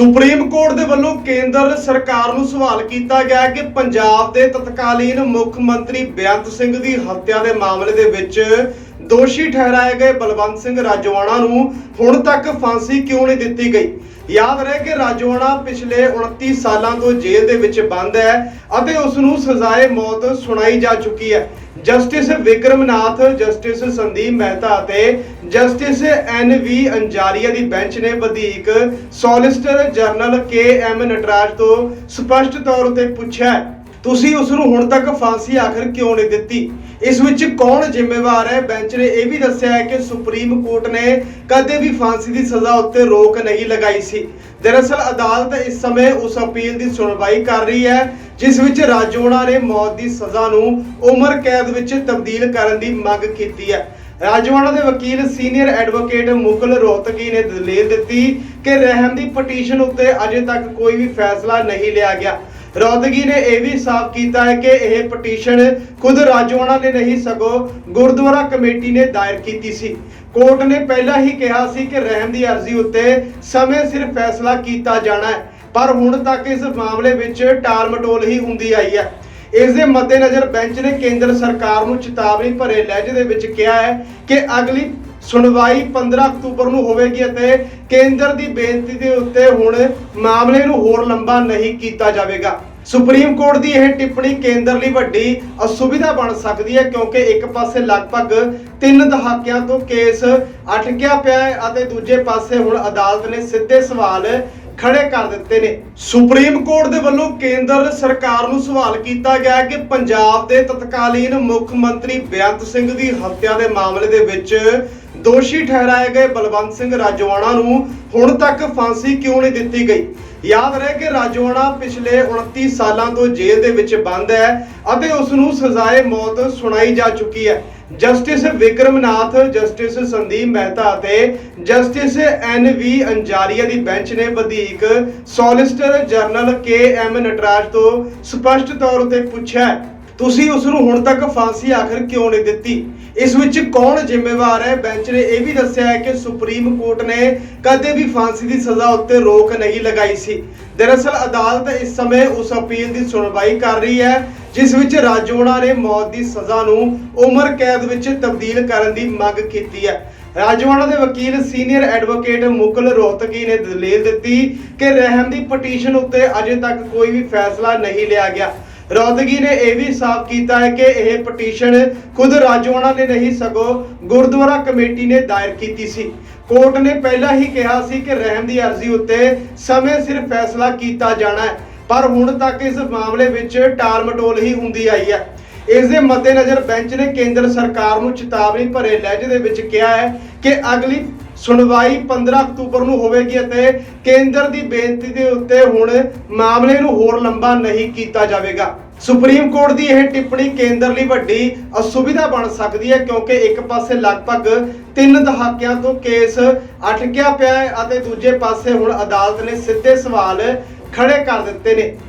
Supreme court ਦੇ ਵੱਲੋਂ ਕੇਂਦਰ ਸਰਕਾਰ ਨੂੰ ਸਵਾਲ ਕੀਤਾ ਗਿਆ ਕਿ ਪੰਜਾਬ ਦੇ ਤਤਕਾਲੀਨ ਮੁੱਖ ਮੰਤਰੀ ਬੇਅੰਤ ਸਿੰਘ ਦੀ ਹੱਤਿਆ ਦੇ ਮਾਮਲੇ ਦੇ ਵਿੱਚ ਦੋਸ਼ੀ ਠਹਿਰਾਏ ਗਏ ਬਲਵੰਤ ਸਿੰਘ ਰਾਜਵਾਨਾ ਨੂੰ ਹੁਣ ਤੱਕ ਫਾਂਸੀ ਕਿਉਂ ਨਹੀਂ ਦਿੱਤੀ ਗਈ? ਯਾਦ ਰਹੇ ਕਿ ਰਾਜਵਾਨਾ ਪਿਛਲੇ 29 ਸਾਲਾਂ ਤੋਂ ਜੇਲ੍ਹ ਦੇ ਵਿੱਚ ਬੰਦ ਹੈ ਅਤੇ ਉਸ ਨੂੰ ਸਜ਼ਾਏ ਮੌਤ ਸੁਣਾਈ ਜਾ ਚੁੱਕੀ ਹੈ। ਜਸਟਿਸ ਵਿਕਰਮਨਾਥ, ਜਸਟਿਸ ਸੰਦੀਪ ਮਹਿਤਾ ਅਤੇ ਜਸਟਿਸ ਐਨ ਵੀ ਅੰਜਾਰੀਆ ਦੀ ਬੈਂਚ ਨੇ ਵਧੀਕ solicitor general K M Nataraj ਤੋਂ ਸਪਸ਼ਟ ਤੌਰ ਉਤੇ ਪੁੱਛਿਆ ਤੁਸੀਂ ਉਸ ਨੂੰ ਹੁਣ ਤੱਕ ਫਾਂਸੀ ਆਖਰ ਕਿਉਂ ਨਹੀਂ ਦਿੱਤੀ? ਇਸ ਵਿੱਚ ਕੌਣ ਜ਼ਿੰਮੇਵਾਰ ਹੈ? ਬੈਂਚ ਨੇ ਇਹ ਵੀ ਦੱਸਿਆ ਹੈ ਕਿ ਸੁਪਰੀਮ ਕੋਰਟ ਨੇ ਕਦੇ ਵੀ ਫਾਂਸੀ ਦੀ ਸਜ਼ਾ ਉੱਤੇ ਰੋਕ ਨਹੀਂ ਲਗਾਈ ਸੀ। ਦਰਅਸਲ ਅਦਾਲਤ ਇਸ ਸਮੇਂ ਉਸ ਅਪੀਲ ਦੀ ਸੁਣਵਾਈ ਕਰ ਰਹੀ ਹੈ, ਜਿਸ ਵਿੱਚ ਰਾਜੋਣਾ ਨੇ ਮੌਤ ਦੀ ਸਜ਼ਾ ਨੂੰ ਉਮਰ ਕੈਦ ਵਿੱਚ ਤਬਦੀਲ ਕਰਨ ਦੀ ਮੰਗ ਕੀਤੀ ਹੈ। ਰਾਜਵਾਨਾ ਦੇ ਵਕੀਲ ਸੀਨੀਅਰ ਐਡਵੋਕੇਟ ਮੁਕਲ ਰੋਹਤਗੀ ਨੇ ਦਲੀਲ ਦਿੱਤੀ ਕਿ ਰਹਿਮ ਦੀ ਪਟੀਸ਼ਨ ਉੱਤੇ ਅਜੇ ਤੱਕ ਕੋਈ ਵੀ ਫੈਸਲਾ ਨਹੀਂ ਲਿਆ ਗਿਆ। ਰੋਹਤਗੀ ਨੇ ਇਹ ਵੀ ਸਾਫ਼ ਕੀਤਾ ਹੈ ਕਿ ਇਹ ਪਟੀਸ਼ਨ ਖੁਦ ਰਾਜਵਾਨਾ ਨੇ ਨਹੀਂ, ਸਗੋਂ ਗੁਰਦੁਆਰਾ ਕਮੇਟੀ ਨੇ ਦਾਇਰ ਕੀਤੀ ਸੀ। ਕੋਰਟ ਨੇ ਪਹਿਲਾਂ ਹੀ ਕਿਹਾ ਸੀ ਕਿ ਰਹਿਮ ਦੀ ਅਰਜ਼ੀ ਉੱਤੇ ਸਮੇਂ ਸਿਰ ਫੈਸਲਾ ਕੀਤਾ ਜਾਣਾ ਹੈ, ਪਰ ਹੁਣ ਤੱਕ ਇਸ ਮਾਮਲੇ ਵਿੱਚ ਟਾਲ ਮਟੋਲ ਹੀ ਹੁੰਦੀ ਆਈ ਹੈ। ਇਸ ਦੇ ਮੱਦੇਨਜ਼ਰ ਬੈਂਚ ਨੇ ਕੇਂਦਰ ਸਰਕਾਰ ਨੂੰ ਚੇਤਾਵਨੀ ਭਰੇ ਲਹਿਜੇ ਦੇ ਵਿੱਚ ਕਿਹਾ ਹੈ ਕਿ ਅਗਲੀ ਸੁਣਵਾਈ 15 ਅਕਤੂਬਰ ਨੂੰ ਹੋਵੇਗੀ ਅਤੇ ਕੇਂਦਰ ਦੀ ਬੇਨਤੀ ਦੇ ਉੱਤੇ ਹੁਣ ਮਾਮਲੇ ਨੂੰ ਹੋਰ ਲੰਬਾ ਨਹੀਂ ਕੀਤਾ ਜਾਵੇਗਾ। ਸੁਪਰੀਮ ਕੋਰਟ ਦੀ ਇਹ ਟਿੱਪਣੀ ਕੇਂਦਰ ਲਈ ਵੱਡੀ ਅਸੁਵਿਧਾ ਬਣ ਸਕਦੀ ਹੈ ਕਿਉਂਕਿ ਇੱਕ ਪਾਸੇ ਲਗਭਗ 3 ਦਹਾਕਿਆਂ ਤੋਂ ਕੇਸ ਅਟਕਿਆ ਪਿਆ ਹੈ ਅਤੇ ਦੂਜੇ ਪਾਸੇ ਹੁਣ ਅਦਾਲਤ ਨੇ ਸਿੱਧੇ ਸਵਾਲ ਖੜੇ ਕਰ ਦਿੱਤੇ ਨੇ। ਸੁਪਰੀਮ ਕੋਰਟ ਦੇ ਵੱਲੋਂ ਕੇਂਦਰ ਸਰਕਾਰ ਨੂੰ ਸਵਾਲ ਕੀਤਾ ਗਿਆ ਕਿ ਪੰਜਾਬ ਦੇ ਤਤਕਾਲੀਨ ਮੁੱਖ ਮੰਤਰੀ ਬੇਅੰਤ ਸਿੰਘ ਦੀ ਹੱਤਿਆ ਦੇ ਮਾਮਲੇ ਦੇ ਵਿੱਚ ਦੋਸ਼ੀ ਠਹਿਰਾਏ ਗਏ ਬਲਵੰਤ ਸਿੰਘ ਰਾਜਵਾਨਾ ਨੂੰ। ਹੁਣ ਤੱਕ ਫਾਂਸੀ ਕਿਉਂ ਨਹੀਂ ਦਿੱਤੀ ਗਈ? ਯਾਦ ਰਹੇ ਕਿ ਰਾਜਵਾਨਾ ਪਿਛਲੇ 29 ਸਾਲਾਂ ਤੋਂ ਜੇਲ੍ਹ ਦੇ ਵਿੱਚ ਬੰਦ ਹੈ ਅਤੇ ਉਸ ਨੂੰ ਸਜ਼ਾਏ ਮੌਤ ਸੁਣਾਈ ਜਾ ਚੁੱਕੀ ਹੈ। ਜਸਟਿਸ ਵਿਕਰਮਨਾਥ, ਜਸਟਿਸ ਸੰਦੀਪ ਮਹਿਤਾ ਅਤੇ ਜਸਟਿਸ ਐਨ ਵੀ ਅੰਜਾਰੀਆ ਦੀ ਬੈਂਚ ਨੇ ਵਧੀਕ solicitor general K M Nataraj ਤੋਂ ਸਪਸ਼ਟ ਤੌਰ ਉਤੇ ਪੁੱਛਿਆ ਤੁਸੀਂ ਉਸ ਨੂੰ ਹੁਣ ਤੱਕ ਫਾਂਸੀ ਆਖਰ ਕਿਉਂ ਨਹੀਂ ਦਿੱਤੀ? ਇਸ ਵਿੱਚ ਕੌਣ ਜ਼ਿੰਮੇਵਾਰ ਹੈ? ਬੈਂਚ ਨੇ ਇਹ ਵੀ ਦੱਸਿਆ ਹੈ ਕਿ ਸੁਪਰੀਮ ਕੋਰਟ ਨੇ ਕਦੇ ਵੀ ਫਾਂਸੀ ਦੀ ਸਜ਼ਾ ਉੱਤੇ ਰੋਕ ਨਹੀਂ ਲਗਾਈ ਸੀ। ਦਰਅਸਲ ਅਦਾਲਤ ਇਸ ਸਮੇਂ ਉਸ ਅਪੀਲ ਦੀ ਸੁਣਵਾਈ ਕਰ ਰਹੀ ਹੈ, ਜਿਸ ਵਿੱਚ ਰਾਜੋਣਾ ਨੇ ਮੌਤ ਦੀ ਸਜ਼ਾ ਨੂੰ ਉਮਰ ਕੈਦ ਵਿੱਚ ਤਬਦੀਲ ਕਰਨ ਦੀ ਮੰਗ ਕੀਤੀ ਹੈ। ਰਾਜਵਾਨਾ ਦੇ ਵਕੀਲ ਸੀਨੀਅਰ ਐਡਵੋਕੇਟ ਮੁਕਲ ਰੋਹਤਗੀ ਨੇ ਦਲੀਲ ਦਿੱਤੀ ਕਿ ਰਹਿਮ ਦੀ ਪਟੀਸ਼ਨ ਉੱਤੇ ਅਜੇ ਤੱਕ ਕੋਈ ਵੀ ਫੈਸਲਾ ਨਹੀਂ ਲਿਆ ਗਿਆ। ਰੋਹਤਗੀ ਨੇ ਇਹ ਵੀ ਸਾਫ਼ ਕੀਤਾ ਹੈ ਕਿ ਇਹ ਪਟੀਸ਼ਨ ਖੁਦ ਰਾਜਵਾਨਾ ਨੇ ਨਹੀਂ, ਸਗੋਂ ਗੁਰਦੁਆਰਾ ਕਮੇਟੀ ਨੇ ਦਾਇਰ ਕੀਤੀ ਸੀ। ਕੋਰਟ ਨੇ ਪਹਿਲਾਂ ਹੀ ਕਿਹਾ ਸੀ ਕਿ ਰਹਿਮ ਦੀ ਅਰਜ਼ੀ ਉੱਤੇ ਸਮੇਂ ਸਿਰ ਫੈਸਲਾ ਕੀਤਾ ਜਾਣਾ ਹੈ, ਪਰ ਹੁਣ ਤੱਕ ਇਸ ਮਾਮਲੇ ਵਿੱਚ ਟਾਲ ਮਟੋਲ ਹੀ ਹੁੰਦੀ ਆਈ ਹੈ। ਇਸ ਦੇ ਮੱਦੇਨਜ਼ਰ ਬੈਂਚ ਨੇ ਕੇਂਦਰ ਸਰਕਾਰ ਨੂੰ ਚੇਤਾਵਨੀ ਭਰੇ ਲਹਿਜੇ ਦੇ ਵਿੱਚ ਕਿਹਾ ਹੈ ਕਿ ਅਗਲੀ ਸੁਣਵਾਈ 15 ਅਕਤੂਬਰ ਨੂੰ ਹੋਵੇਗੀ ਅਤੇ ਕੇਂਦਰ ਦੀ ਬੇਨਤੀ ਦੇ ਉੱਤੇ ਹੁਣ ਮਾਮਲੇ ਨੂੰ ਹੋਰ ਲੰਬਾ ਨਹੀਂ ਕੀਤਾ ਜਾਵੇਗਾ। ਸੁਪਰੀਮ ਕੋਰਟ ਦੀ ਇਹ ਟਿੱਪਣੀ ਕੇਂਦਰ ਲਈ ਵੱਡੀ ਅਸੁਵਿਧਾ ਬਣ ਸਕਦੀ ਹੈ ਕਿਉਂਕਿ ਇੱਕ ਪਾਸੇ ਲਗਭਗ 3 ਦਹਾਕਿਆਂ ਤੋਂ ਕੇਸ ਅਟਕਿਆ ਪਿਆ ਹੈ ਅਤੇ ਦੂਜੇ ਪਾਸੇ ਹੁਣ ਅਦਾਲਤ ਨੇ ਸਿੱਧੇ ਸਵਾਲ ਖੜੇ ਕਰ ਦਿੱਤੇ ਨੇ।